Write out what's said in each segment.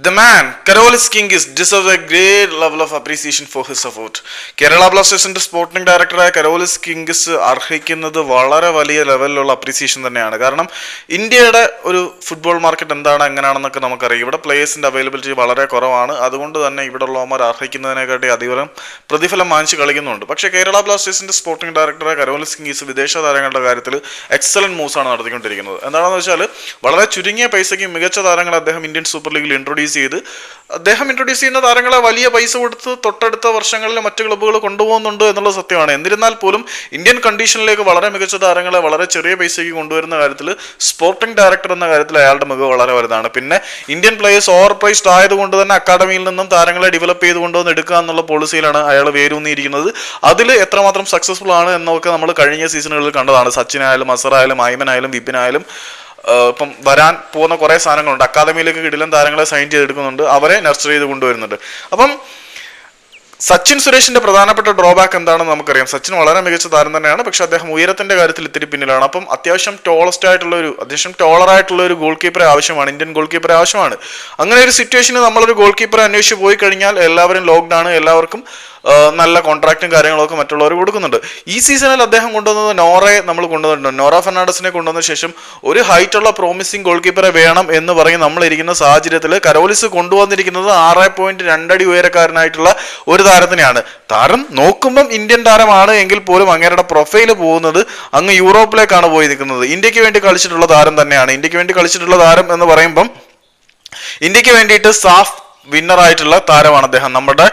The man, Karolis Kingis, deserves a great level of appreciation for his effort. Kerala ബ്ലാസ്റ്റേഴ്സിന്റെ sporting ഡയറക്ടറായ Karolis കിങ്കിസ് അർഹിക്കുന്നത് വളരെ വലിയ ലെവലിലുള്ള അപ്രീസിയേഷൻ തന്നെയാണ്. കാരണം ഇന്ത്യയുടെ ഒരു ഫുട്ബോൾ മാർക്കറ്റ് എന്താണ് എങ്ങനെയാണെന്നൊക്കെ നമുക്കറിയാം. ഇവിടെ പ്ലേയേഴ്സിന്റെ അവൈലബിലിറ്റി വളരെ കുറവാണ്. അതുകൊണ്ട് തന്നെ ഇവിടെ ഉള്ളവന്മാർ അർഹിക്കുന്നതിനെക്കാട്ടി അധികം പ്രതിഫലം വാങ്ങിച്ച് കളിക്കുന്നുണ്ട്. പക്ഷേ കേരള ബ്ലാസ്റ്റേഴ്സിന്റെ സ്പോർട്ടിംഗ് ഡയറക്ടറായ കരോലിസ് കിങ്സ് വിദേശ താരങ്ങളുടെ കാര്യത്തിൽ എക്സലന്റ് മൂവ്സാണ് നടത്തിക്കൊണ്ടിരിക്കുന്നത്. എന്താണെന്ന് വെച്ചാൽ വളരെ ചുരുങ്ങിയ പൈസയ്ക്ക് മികച്ച താരങ്ങളെ അദ്ദേഹം ഇന്ത്യൻ സൂപ്പർ ലീഗിൽ ഇൻട്രൊഡ്യൂസ് ചെയ്ത്. അദ്ദേഹം ഇൻട്രൊഡ്യൂസ് ചെയ്യുന്ന താരങ്ങളെ വലിയ പൈസ കൊടുത്ത് തൊട്ടടുത്ത വർഷങ്ങളിൽ മറ്റു ക്ലബ്ബുകൾ കൊണ്ടുപോകുന്നുണ്ട് എന്നുള്ള സത്യമാണ്. എന്നിരുന്നാൽ പോലും ഇന്ത്യൻ കണ്ടീഷനിലേക്ക് വളരെ മികച്ച താരങ്ങളെ വളരെ ചെറിയ പൈസയ്ക്ക് കൊണ്ടുവരുന്ന കാര്യത്തിൽ സ്പോർട്ടിംഗ് ഡയറക്ടർ എന്ന കാര്യത്തിൽ അയാളുടെ മികവ് വളരെ വലുതാണ്. പിന്നെ ഇന്ത്യൻ പ്ലേയേഴ്സ് ഓവർ പ്രൈസ്ഡ് ആയതുകൊണ്ട് തന്നെ അക്കാഡമിയിൽ നിന്നും താരങ്ങളെ ഡെവലപ്പ് ചെയ്ത് കൊണ്ടുവന്ന് എടുക്കുക എന്നുള്ള പോളിസിയിലാണ് അയാൾ വേരൂന്നിയിരിക്കുന്നത്. അതിൽ എത്രമാത്രം സക്സസ്ഫുൾ ആണ് എന്നൊക്കെ നമ്മൾ കഴിഞ്ഞ സീസണുകളിൽ കണ്ടതാണ്. സച്ചിനായാലും അസറായാലും ഐമനായാലും വിപിനായാലും. ആഹ് ഇപ്പം വരാൻ പോകുന്ന കുറേ സാധനങ്ങളുണ്ട്. അക്കാദമിയിലേക്ക് കിടിലൻ താരങ്ങളെ സൈൻ ചെയ്തെടുക്കുന്നുണ്ട്. അവരെ നർച്ചർ ചെയ്ത് കൊണ്ടുവരുന്നുണ്ട്. അപ്പം സച്ചിൻ സുരേഷിന്റെ പ്രധാനപ്പെട്ട ഡ്രോബാക്ക് എന്താണെന്ന് നമുക്കറിയാം. സച്ചിൻ വളരെ മികച്ച താരം തന്നെയാണ്. പക്ഷെ അദ്ദേഹം ഉയരത്തിന്റെ കാര്യത്തിൽ ഇത്തിരി പിന്നിലാണ്. അപ്പം അത്യാവശ്യം ടോളസ്റ്റ് ആയിട്ടുള്ള ഒരു അത്യാവശ്യം ടോളർ ആയിട്ടുള്ള ഒരു ഗോൾ കീപ്പറെ ആവശ്യമാണ്. ഇന്ത്യൻ ഗോൾ കീപ്പറെ ആവശ്യമാണ്. അങ്ങനെ ഒരു സിറ്റുവേഷനിൽ നമ്മളൊരു ഗോൾ കീപ്പറെ അന്വേഷിച്ച് പോയി കഴിഞ്ഞാൽ എല്ലാവരും ലോക്ക്ഡ് ആണ്. എല്ലാവർക്കും നല്ല കോൺട്രാക്റ്റും കാര്യങ്ങളൊക്കെ മറ്റുള്ളവർ കൊടുക്കുന്നുണ്ട്. ഈ സീസണിൽ അദ്ദേഹം കൊണ്ടുവന്നത് നോറയെ നമ്മൾ കൊണ്ടുവന്നിട്ടുണ്ട്. നോറ ഫെർണാണ്ടസിനെ കൊണ്ടുവന്ന ശേഷം ഒരു ഹൈറ്റുള്ള പ്രോമിസിങ് ഗോൾ കീപ്പറെ വേണം എന്ന് പറഞ്ഞ് നമ്മളിരിക്കുന്ന സാഹചര്യത്തിൽ കരോലിസ് കൊണ്ടുവന്നിരിക്കുന്നത് ആറ് പോയിന്റ് രണ്ടടി ഉയരക്കാരനായിട്ടുള്ള ഒരു താരത്തിനെയാണ്. താരം നോക്കുമ്പം ഇന്ത്യൻ താരമാണ് എങ്കിൽ പോലും അങ്ങേരുടെ പ്രൊഫൈൽ പോകുന്നത് അങ്ങ് യൂറോപ്പിലേക്കാണ് പോയി നിൽക്കുന്നത്. ഇന്ത്യയ്ക്ക് വേണ്ടി കളിച്ചിട്ടുള്ള താരം തന്നെയാണ്. ഇന്ത്യയ്ക്ക് വേണ്ടി കളിച്ചിട്ടുള്ള താരം എന്ന് പറയുമ്പം ഇന്ത്യയ്ക്ക് വേണ്ടിയിട്ട് സാഫ് വിന്നർ ആയിട്ടുള്ള താരമാണ് അദ്ദേഹം. നമ്മുടെ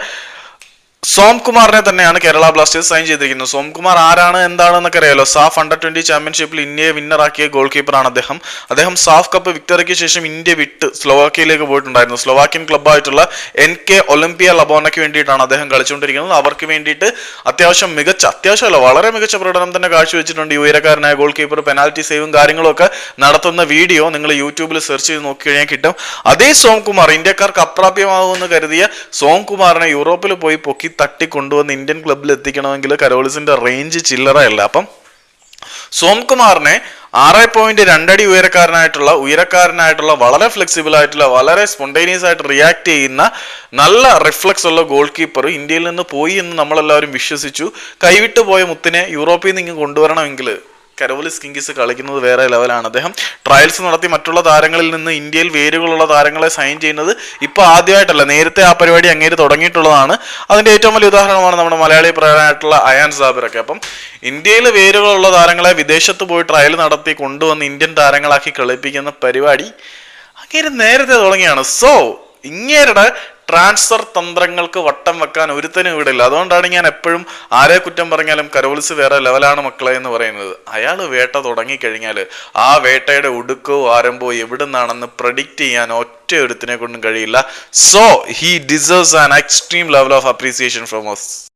സോംകുമാറിനെ തന്നെയാണ് കേരള ബ്ലാസ്റ്റേഴ്സ് സൈൻ ചെയ്തിരിക്കുന്നത്. സോംകുമാർ ആരാണ് എന്താണെന്നൊക്കെ അറിയാലോ? സാഫ് അണ്ടർ ട്വന്റി ചാമ്പ്യൻഷിപ്പിൽ ഇന്ത്യയെ വിന്നറാക്കിയ ഗോൾ കീപ്പറാണ് അദ്ദേഹം. അദ്ദേഹം സാഫ് കപ്പ് വിക്ടറിക്ക് ശേഷം ഇന്ത്യ വിട്ട് സ്ലോവാക്കിയയിലേക്ക് പോയിട്ടുണ്ടായിരുന്നു. സ്ലോവാക്യൻ ക്ലബ്ബായിട്ടുള്ള എൻ കെ ഒളിമ്പിയ ലബോണയ്ക്ക് വേണ്ടിയിട്ടാണ് അദ്ദേഹം കളിച്ചുകൊണ്ടിരിക്കുന്നത്. അവർക്ക് വേണ്ടിയിട്ട് അത്യാവശ്യം മികച്ച അത്യാവശ്യമല്ല വളരെ മികച്ച പ്രകടനം തന്നെ കാഴ്ചവെച്ചിട്ടുണ്ട് ഈ ഉയരക്കാരനായ ഗോൾ കീപ്പർ പെനാൽറ്റി സേവും കാര്യങ്ങളൊക്കെ നടത്തുന്ന വീഡിയോ നിങ്ങൾ യൂട്യൂബിൽ സെർച്ച് ചെയ്ത് നോക്കി കഴിഞ്ഞാൽ കിട്ടും. അതേ സോംകുമാർ ഇന്ത്യക്കാർക്ക് അപ്രാപ്യമാകുമെന്ന് കരുതിയ സോംകുമാറിനെ യൂറോപ്പിൽ പോയി പൊക്കി തട്ടി കൊണ്ടുവന്ന് ഇന്ത്യൻ ക്ലബിൽ എത്തിക്കണമെങ്കിൽ കരോളിസിന്റെ റേഞ്ച് ചില്ലറയല്ല അപ്പം സോംകുമാറിനെ ആറ് പോയിന്റ് രണ്ടടി ഉയരക്കാരനായിട്ടുള്ള ഉയരക്കാരനായിട്ടുള്ള വളരെ ഫ്ലെക്സിബിൾ ആയിട്ടുള്ള വളരെ സ്പോണ്ടേനിയസ് ആയിട്ട് റിയാക്ട് ചെയ്യുന്ന നല്ല റിഫ്ലക്സ് ഉള്ള ഗോൾ കീപ്പർ ഇന്ത്യയിൽ നിന്ന് പോയി എന്ന് നമ്മളെല്ലാവരും വിശ്വസിച്ചു. കൈവിട്ടു പോയ മുത്തിനെ യൂറോപ്പിൽ നിന്ന് ഇങ്ങ് കൊണ്ടുവരണമെങ്കിൽ കരോലിസ് കിങ്കിസ് കളിക്കുന്നത് വേറെ ലെവലാണ്. അദ്ദേഹം ട്രയൽസ് നടത്തി മറ്റുള്ള താരങ്ങളിൽ നിന്ന് ഇന്ത്യയിൽ വേരുകളുള്ള താരങ്ങളെ സൈൻ ചെയ്യുന്നത് ഇപ്പോൾ ആദ്യമായിട്ടല്ല. നേരത്തെ ആ പരിപാടി അങ്ങേര് തുടങ്ങിയിട്ടുള്ളതാണ്. അതിന്റെ ഏറ്റവും വലിയ ഉദാഹരണമാണ് നമ്മുടെ മലയാളി പ്രധാനമായിട്ടുള്ള അയാൻ സാബിറൊക്കെ. അപ്പം ഇന്ത്യയിൽ വേരുകളുള്ള താരങ്ങളെ വിദേശത്ത് പോയി ട്രയൽ നടത്തി കൊണ്ടുവന്ന് ഇന്ത്യൻ താരങ്ങളാക്കി കളിപ്പിക്കുന്ന പരിപാടി അങ്ങേര് നേരത്തെ തുടങ്ങിയാണ്. സോ ഇങ്ങേരുടെ ട്രാൻസ്ഫർ തന്ത്രങ്ങൾക്ക് വട്ടം വെക്കാൻ ഒരുത്തനും ഇവിടെ അതുകൊണ്ടാണ് ഞാൻ എപ്പോഴും ആരെ കുറ്റം പറഞ്ഞാലും കരോൾസ് വേറെ ലെവലാണ് മക്കളെ എന്ന് പറയുന്നത്. അയാൾ വേട്ട തുടങ്ങിക്കഴിഞ്ഞാൽ ആ വേട്ടയുടെ ഒടുക്കോ ആരംഭോ എവിടെ നിന്നാണെന്ന് പ്രഡിക്റ്റ് ചെയ്യാൻ ഒറ്റ ഒരുത്തിനെ കൊണ്ടും കഴിയില്ല. So he deserves an extreme level of appreciation from us.